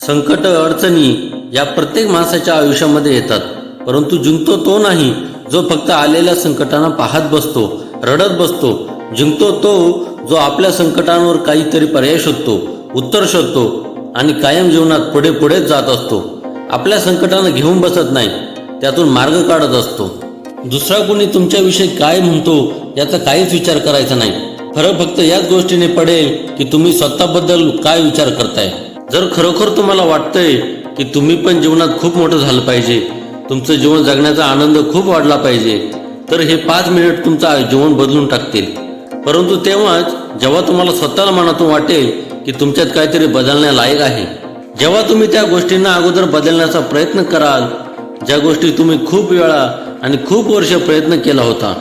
संकट अडचणी या प्रत्येक माणसाच्या आयुष्यामध्ये येतात. परंतु जिंकतो तो नाही जो फक्त आलेल्या संकटांना पाहत बसतो रडत बसतो. जिंकतो तो जो आपल्या संकटांवर काहीतरी पर्याय शोधतो उत्तर शोधतो आणि कायम जीवनात पुढे पुढेच जात असतो. आपल्या संकटांना घेऊन बसत नाही त्यातून मार्ग काढत असतो. दुसरा कोणी तुमच्याविषयी काय म्हणतो याचा काहीच विचार करायचा नाही. फरक फक्त याच गोष्टीने पडेल की तुम्ही स्वतःबद्दल काय विचार करताय? जर खरोखर तुम्हाला वाटतंय की तुम्ही पण जीवनात खूप मोठं झालं पाहिजे तुमचं जीवन जगण्याचा आनंद खूप वाढला पाहिजे तर हे पाच मिनिट तुमचं जीवन बदलून टाकतील. परंतु तेव्हाच जेव्हा तुम्हाला स्वतःला मनातून वाटेल की तुमच्यात काहीतरी बदलण्यालायक आहे. जेव्हा तुम्ही त्या गोष्टींना अगोदर बदलण्याचा प्रयत्न कराल ज्या गोष्टी तुम्ही खूप वेळा आणि खूप वर्ष प्रयत्न केला होता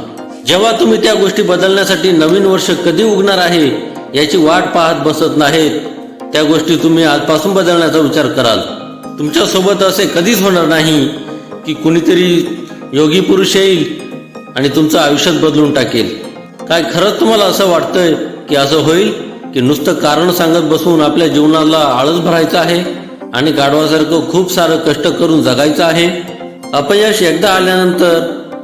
जेव्हा तुम्ही त्या गोष्टी बदलण्यासाठी नवीन वर्ष कधी उगणार आहे याची वाट पाहत बसत नाहीत त्या गोष्टी तुम्ही आजपासून बदलण्याचा विचार कराल. तुमच्यासोबत असे कधीच होणार नाही की कुणीतरी योगी पुरुष येईल आणि तुमचं आयुष्यात बदलून टाकेल. काय खरंच तुम्हाला असं वाटतंय की असं होईल? की नुसतं कारण सांगत बसून आपल्या जीवनाला आळस भरायचं आहे आणि गाढवासारखं खूप सारं कष्ट करून जगायचं आहे? अपयश एकदा आल्यानंतर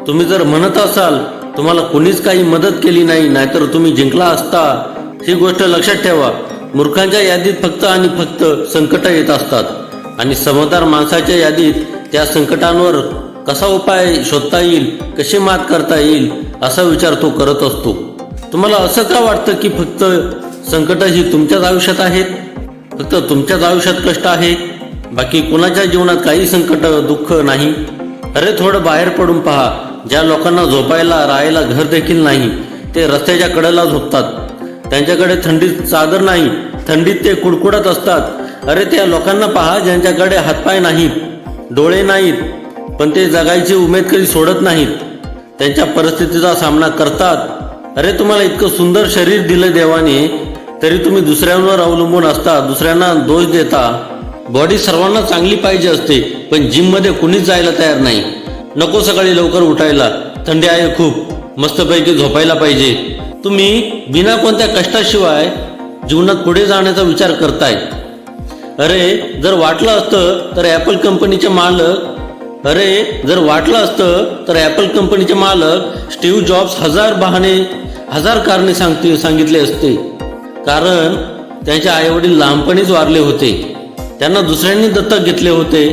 तुम्ही जर म्हणत असाल तुम्हाला कुणीच काही मदत केली नाही नाहीतर तुम्ही जिंकला असता ही गोष्ट लक्षात ठेवा. मूर्खांच्या यादीत फक्त आणि फक्त संकट येत असतात. आणि समजदार माणसाच्या यादीत त्या संकटांवर कसा उपाय शोधता येईल कशी मात करता येईल असा विचार तो करत असतो. तुम्हाला असं का वाटतं की फक्त संकट ही तुमच्याच आयुष्यात आहेत? फक्त तुमच्याच आयुष्यात कष्ट आहे बाकी कुणाच्या जीवनात काही संकट दुःख नाही? अरे थोडं बाहेर पडून पहा. ज्या लोकांना झोपायला राहायला घर देखील नाही ते रस्त्याच्या कडेला झोपतात. त्यांच्याकडे थंडीत चादर नाही थंडीत ते कुडकुडत असतात. अरे त्या लोकांना पहा ज्यांच्याकडे हातपाय नाहीत डोळे नाहीत पण ते जगायची उमेद कधी सोडत नाहीत. त्यांच्या परिस्थितीचा सामना करतात. अरे तुम्हाला इतकं सुंदर शरीर दिलं देवाने तरी तुम्ही दुसऱ्यांवर अवलंबून असता दुसऱ्यांना दोष देता. बॉडी सर्वांना चांगली पाहिजे असते पण जिममध्ये कुणीच जायला तयार नाही. नको सकाळी लवकर उठायला थंडी आहे खूप मस्तपैकी झोपायला पाहिजे. तुम्ही बिना कोणत्या कष्टाशिवाय जीवनात पुढे जाण्याचा विचार करताय. अरे जर वाटलं असतं तर ॲपल कंपनीचे मालक अरे जर वाटलं असतं तर ॲपल कंपनीचे मालक स्टीव्ह जॉब्स हजार बहाणे हजार कारणे सांगते सांगितले असते. कारण त्यांचे आईवडील लहानपणीच वारले होते. त्यांना दुसऱ्यांनी दत्तक घेतले होते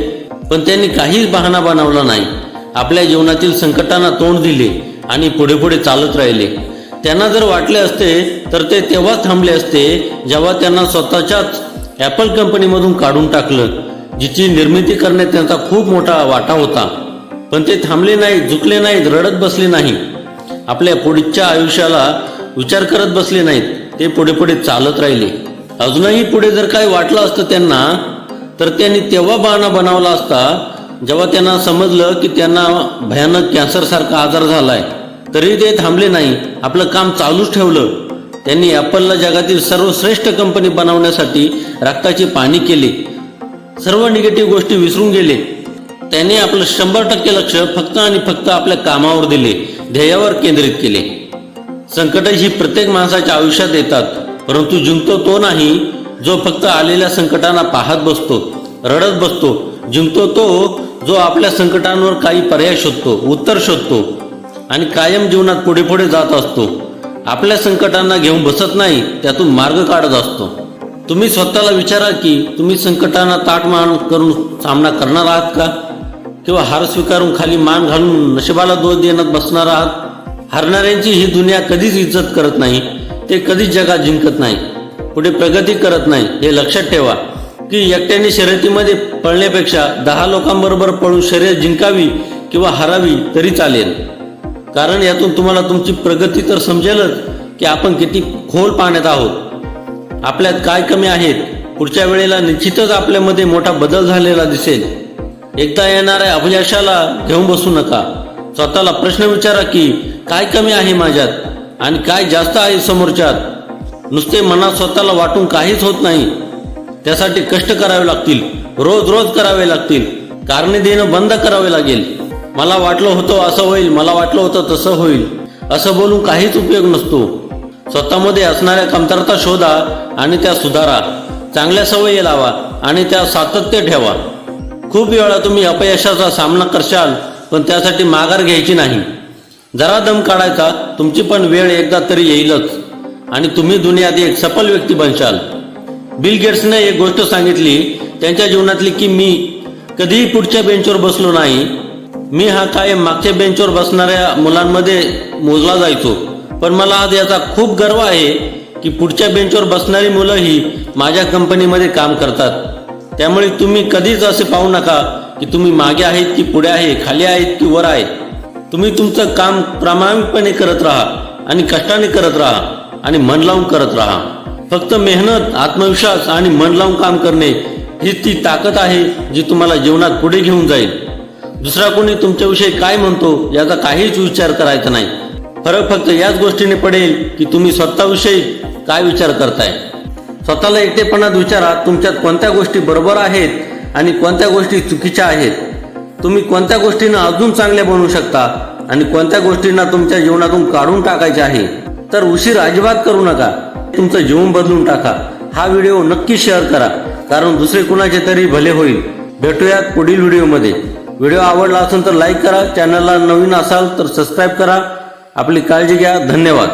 पण त्यांनी काहीच बहाणा बनवला नाही. आपल्या जीवनातील संकटांना तोंड दिले आणि पुढे पुढे चालत राहिले. त्यांना जर वाटले असते तर ते तेव्हाच थांबले असते जेव्हा त्यांना स्वतःच्याच ॲपल कंपनीमधून काढून टाकलं जिची निर्मिती करण्यात त्यांचा खूप मोठा वाटा होता. पण ते थांबले नाहीत झुकले नाहीत रडत बसले नाही. आपल्या पुढच्या आयुष्याला विचार करत बसले नाहीत ते पुढे पुढे चालत राहिले. अजूनही पुढे जर काही वाटलं असतं त्यांना तर त्यांनी तेव्हा बहाणा बनवला असता जेव्हा त्यांना समजलं की त्यांना भयानक कॅन्सरसारखा आजार झाला झालाय. तरी ते थांबले नाही. आपलं काम चालूच ठेवलं. त्यांनी ॲपलला जगातील सर्वश्रेष्ठ कंपनी बनवण्यासाठी रक्ताची पाणी केले. सर्व निगेटिव्ह गोष्टी विसरून गेले. त्यांनी आपलं शंभर टक्के लक्ष फक्त आणि फक्त आपल्या कामावर दिले ध्येयावर केंद्रित केले. संकट ही प्रत्येक माणसाच्या आयुष्यात येतात परंतु जिंकतो तो नाही जो फक्त आलेल्या संकटांना पाहत बसतो रडत बसतो. जिंकतो तो जो आपल्या संकटांवर काही पर्याय शोधतो उत्तर शोधतो. आणि कायम जीवनात पुढे पुढे जात असतो. आपल्या संकटांना घेऊन बसत नाही त्यातून मार्ग काढत असतो. तुम्ही स्वतःला विचारा की तुम्ही संकटांना ताट मान करून सामना करणार आहात का? किंवा हार स्वीकारून खाली मान घालून नशिबाला दोष देण्यात बसणार आहात? हारणाऱ्यांची ही दुनिया कधीच इज्जत करत नाही ते कधीच जगात जिंकत नाही. पुढे प्रगती करत नाही हे लक्षात ठेवा. की एकट्याने शर्यतीमध्ये पळण्यापेक्षा दहा लोकांबरोबर पळून शर्यत जिंकावी किंवा हरावी तरी चालेल. कारण यातून तुम्हाला तुमची प्रगती तर समजेलच की आपण किती खोल पाण्यात आहोत. आपल्यात काय कमी आहेत पुढच्या वेळेला निश्चितच आपल्यामध्ये मोठा बदल झालेला दिसेल. एकदा येणाऱ्या अपयशाला घेऊन बसू नका. स्वतःला प्रश्न विचारा की काय कमी आहे माझ्यात आणि काय जास्त आहे समोरच्यात? नुसते मनात स्वतःला वाटून काहीच होत नाही. त्यासाठी कष्ट करावे लागतील रोज रोज करावे लागतील. कारणे देणं बंद करावे लागेल. मला वाटलं होतं असं होईल मला वाटलं होतं तसं होईल. असं बोलून काहीच उपयोग नसतो. स्वतःमध्ये असणाऱ्या कमतरता शोधा आणि त्या सुधारा. चांगल्या सवयी लावा आणि त्या सातत्य ठेवा. खूप वेळा तुम्ही अपयशाचा सामना करशाल पण त्यासाठी माघार घ्यायची नाही. जरा दम काढायचा तुमची पण वेळ एकदा तरी येईलच. आणि तुम्ही दुनियात एक सफल व्यक्ती बनशाल. बिल गेट्सने एक गोष्ट सांगितली त्यांच्या जीवनातली की मी कधीही पुढच्या बेंचवर बसलो नाही मी हा कायम मागच्या बेंचवर बसणाऱ्या मुलांमध्ये मोजला जायचो. पण मला आज याचा खूप गर्व आहे की पुढच्या बेंचवर बसणारी मुलंही माझ्या कंपनीमध्ये काम करतात. त्यामुळे तुम्ही कधीच असे पाहू नका की तुम्ही मागे आहेत की पुढे आहे खाली आहेत की वर आहे तुम्ही तुमचं काम प्रामाणिकपणे करत राहा आणि कष्टाने करत राहा आणि मन लावून करत राहा. फक्त मेहनत आत्मविश्वास आणि मन लावून काम करणे ही ती ताकद आहे जी तुम्हाला जीवनात पुढे घेऊन जाईल. दुसरा कोणी तुमच्याविषयी काय म्हणतो याचा काहीच विचार करायचा नाही. फरक फक्त याच गोष्टीने पडेल की तुम्ही स्वतःविषयी काय विचार करताय. स्वतःला एकटेपणात विचारा तुमच्यात कोणत्या गोष्टी बरोबर आहेत आणि कोणत्या गोष्टी चुकीच्या आहेत. तुम्ही कोणत्या गोष्टींना अजून चांगल्या बनवू शकता आणि कोणत्या गोष्टींना तुमच्या जीवनातून काढून टाकायचे आहे. तर उशीर अजिबात करू नका. तुमचं जीवन बदलून टाका. हा व्हिडिओ नक्की शेअर करा. कारण दुसरे कुणाचे तरी भले होईल. भेटूयात पुढील व्हिडिओमध्ये. व्हिडिओ आवडला असेल तर लाईक करा. चॅनलला नवीन असाल तर सबस्क्राईब करा. आपली काळजी घ्या. धन्यवाद.